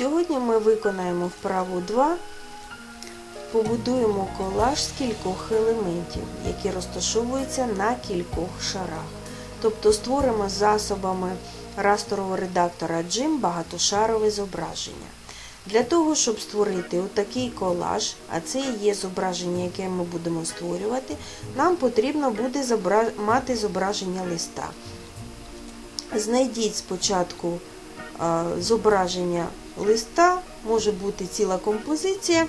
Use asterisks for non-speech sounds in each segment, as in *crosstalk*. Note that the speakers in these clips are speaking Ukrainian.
Сьогодні ми виконаємо вправу 2. Побудуємо колаж з кількох елементів, які розташовуються на кількох шарах. Тобто створимо засобами расторового редактора JIM багатошарове зображення. Для того, щоб створити отакий колаж, а це є зображення, яке ми будемо створювати, нам потрібно буде мати зображення листа. Знайдіть спочатку зображення листа, може бути ціла композиція,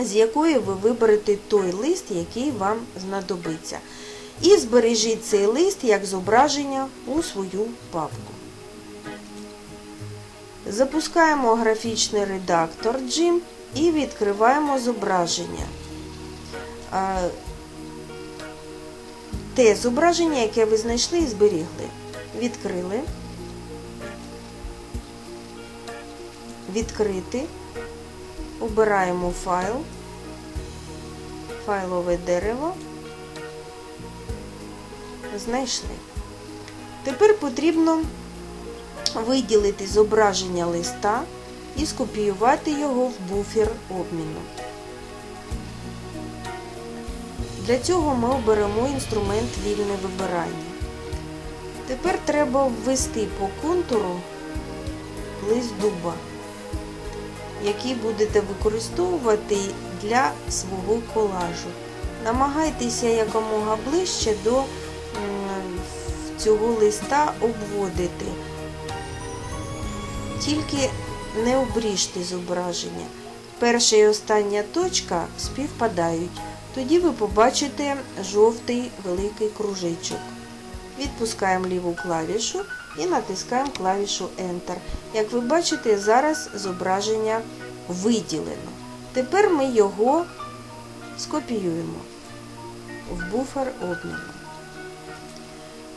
з якої ви виберете той лист, який вам знадобиться. І збережіть цей лист як зображення у свою папку. Запускаємо графічний редактор JIM і відкриваємо зображення. Те зображення, яке ви знайшли і зберігли. Відкрили. Відкрити. Обираємо файл, файлове дерево. Знайшли. Тепер потрібно виділити зображення листа і скопіювати його в буфер обміну. Для цього ми оберемо інструмент вільне вибирання. Тепер треба ввести по контуру лист дуба, який будете використовувати для свого колажу. Намагайтеся якомога ближче до цього листа обводити. Тільки не обріжте зображення. Перша і остання точка співпадають. Тоді ви побачите жовтий великий кружечок. Відпускаємо ліву клавішу і натискаємо клавішу Enter. Як ви бачите, зараз зображення виділено. Тепер ми його скопіюємо в буфер обміну.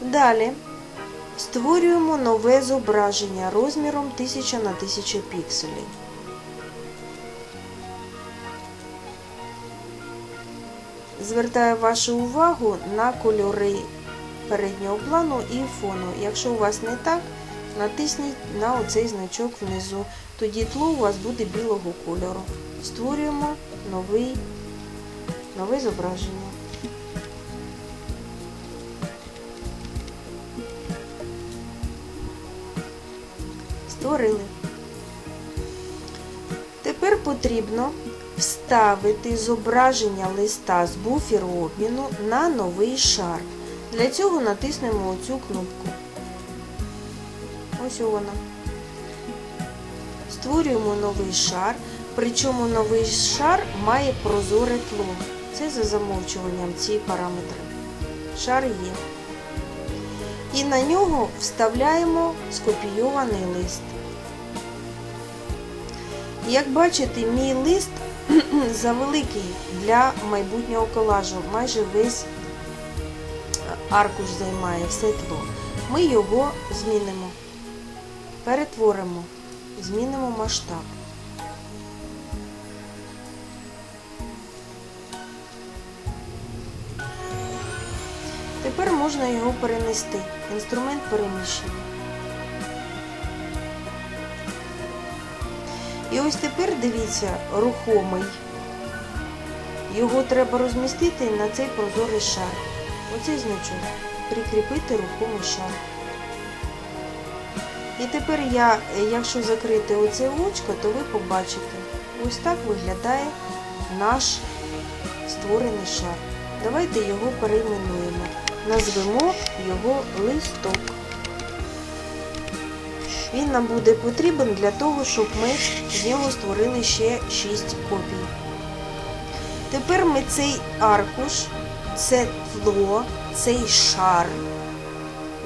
Далі створюємо нове зображення розміром 1000 на 1000 пікселів. Звертаю вашу увагу на кольори переднього плану і фону. Якщо у вас не так, натисніть на оцей значок внизу. Тоді тло у вас буде білого кольору. Створюємо новий, нове зображення. Створили. Тепер потрібно вставити зображення листа з буферу обміну на новий шар. Для цього натиснемо оцю кнопку. Ось вона. Створюємо новий шар, причому новий шар має прозоре тло. Це за замовчуванням ці параметри. Шар є. І на нього вставляємо скопійований лист. Як бачите, мій лист *clears throat* завеликий для майбутнього колажу. Майже весь аркуш займає все тло. Ми його змінимо, перетворимо, змінимо масштаб. Тепер можна його перенести. Інструмент переміщення. І ось тепер дивіться, рухомий. Його треба розмістити на цей прозорий шар. Оцей значок. Прикріпити рухомий шар. І тепер я, якщо закрити оце очко, то ви побачите. Ось так виглядає наш створений шар. Давайте його перейменуємо. Назвемо його листок. Він нам буде потрібен для того, щоб ми з нього створили ще 6 копій. Тепер ми цей аркуш, це тло, цей шар,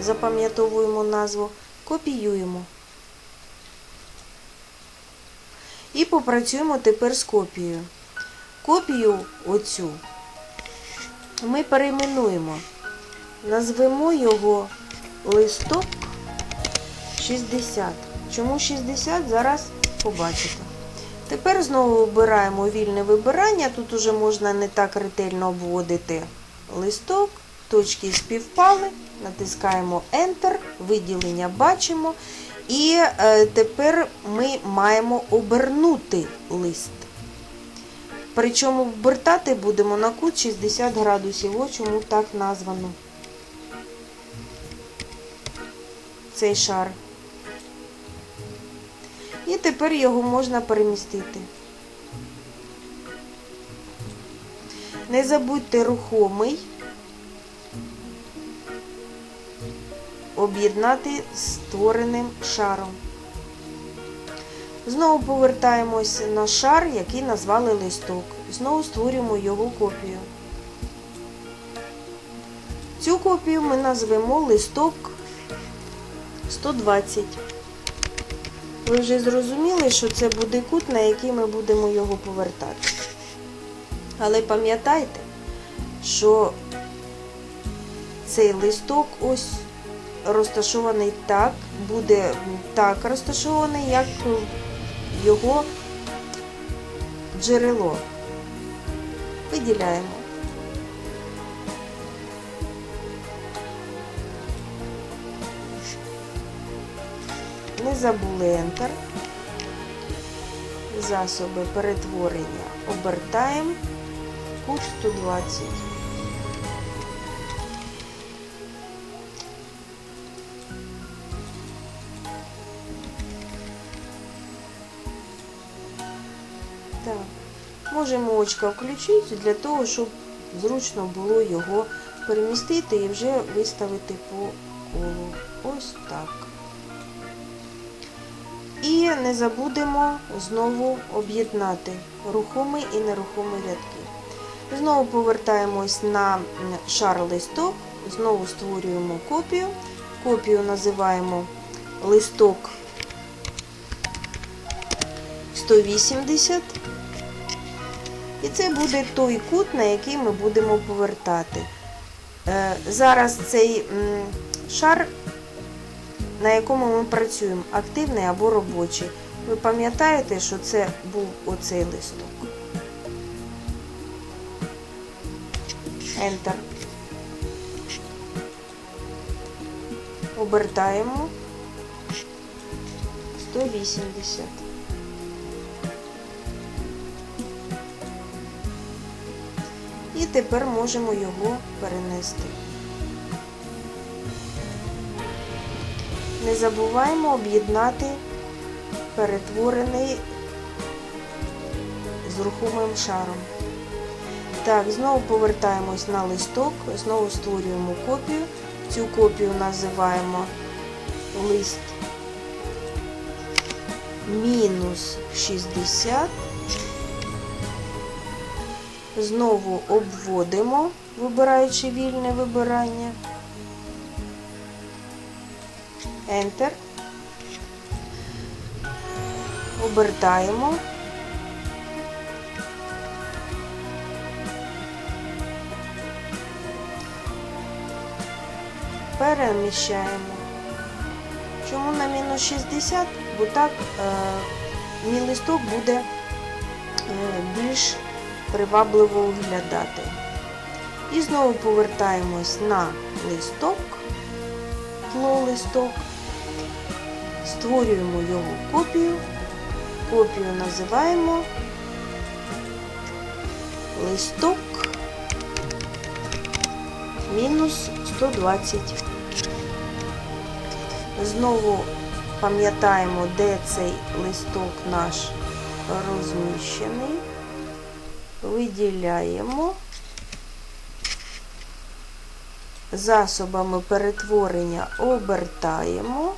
запам'ятовуємо назву, копіюємо. І попрацюємо тепер з копією. Копію оцю ми перейменуємо. Назвемо його листок 60. Чому 60? Зараз побачите. Тепер знову обираємо вільне вибирання. Тут уже можна не так ретельно обводити листок, точки співпали, натискаємо Enter, виділення бачимо. І е, тепер ми маємо обернути лист. Причому обертати будемо на кут 60 градусів. Ось чому так названо. Цей шар. І тепер його можна перемістити. Не забудьте рухомий об'єднати створеним шаром. Знову повертаємось на шар, який назвали листок. Знову створюємо його копію. Цю копію ми назвемо листок 120. Ви вже зрозуміли, що це буде кут, на який ми будемо його повертати. Але пам'ятайте, що цей листок ось розташований так, буде так розташований, як його джерело. Виділяємо. Не забули Enter. Засоби перетворення обертаємо кут 120. Так. Можемо очка включити для того, щоб зручно було його перемістити і вже виставити по колу. Ось так. І не забудемо знову об'єднати рухомий і нерухомий рядки. Знову повертаємось на шар листок, знову створюємо копію. Копію називаємо листок 180. І це буде той кут, на який ми будемо повертати. Е, Зараз цей шар, на якому ми працюємо, активний або робочий. Ви пам'ятаєте, що це був оцей листок. Enter. Обертаємо 180. І тепер можемо його перенести. Не забуваємо об'єднати перетворений з рухомим шаром. Так, знову повертаємось на листок, знову створюємо копію. Цю копію називаємо лист мінус 60. Знову обводимо, вибираючи вільне вибирання. Enter. Обертаємо. Переміщаємо. Чому на мінус 60? Бо так е, мій листок буде е, більш привабливо виглядати. І знову повертаємось на листок, тло листок, створюємо його копію. Копію називаємо листок мінус 120. Знову пам'ятаємо, де цей листок наш розміщений виділяємо засобами перетворення обертаємо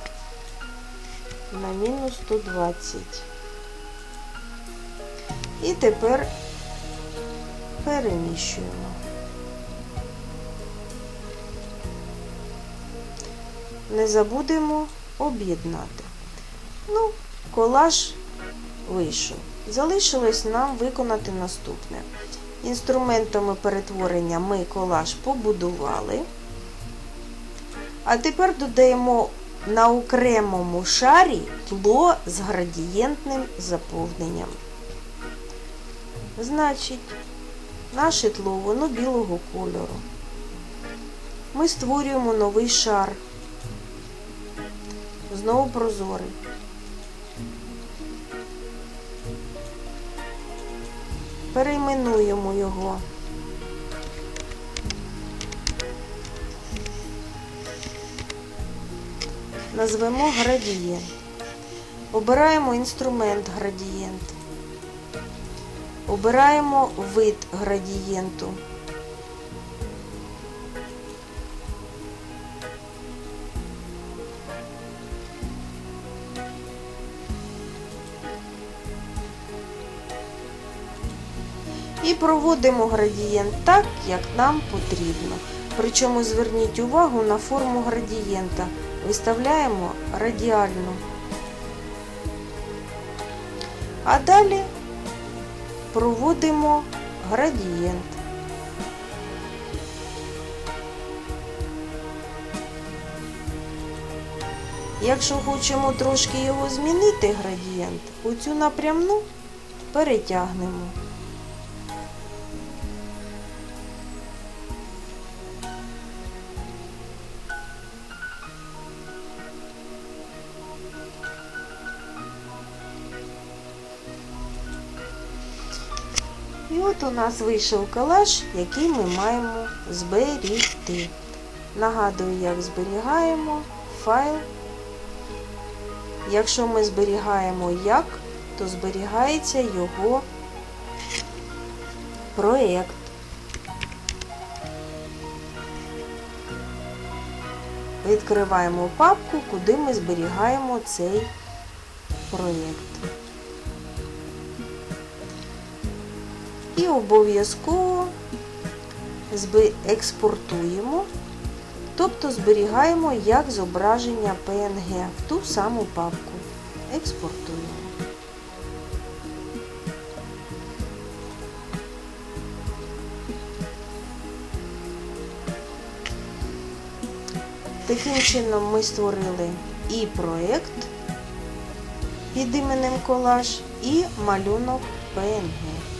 на мінус 120. І тепер переміщуємо. Не забудемо об'єднати. Ну, колаж вийшов. Залишилось нам виконати наступне. Інструментами перетворення ми колаж побудували. А тепер додаємо на окремому шарі тло з градієнтним заповненням. Значить, наше тло воно білого кольору. Ми створюємо новий шар. Знову прозорий. Перейменуємо його. Назвемо градієнт. Обираємо інструмент градієнт. Обираємо вид градієнту. І проводимо градієнт так, як нам потрібно. Причому зверніть увагу на форму градієнта. Виставляємо радіальну. А далі проводимо градієнт. Якщо хочемо трошки його змінити, градієнт, оцю напрямну перетягнемо. І от у нас вийшов колаж, який ми маємо зберігти. Нагадую, як зберігаємо файл. Якщо ми зберігаємо як, то зберігається його проєкт. Відкриваємо папку, куди ми зберігаємо цей проєкт. І обов'язково експортуємо, тобто зберігаємо як зображення PNG в ту саму папку. Експортуємо. Таким чином ми створили і проєкт під іменем колаж, і малюнок PNG.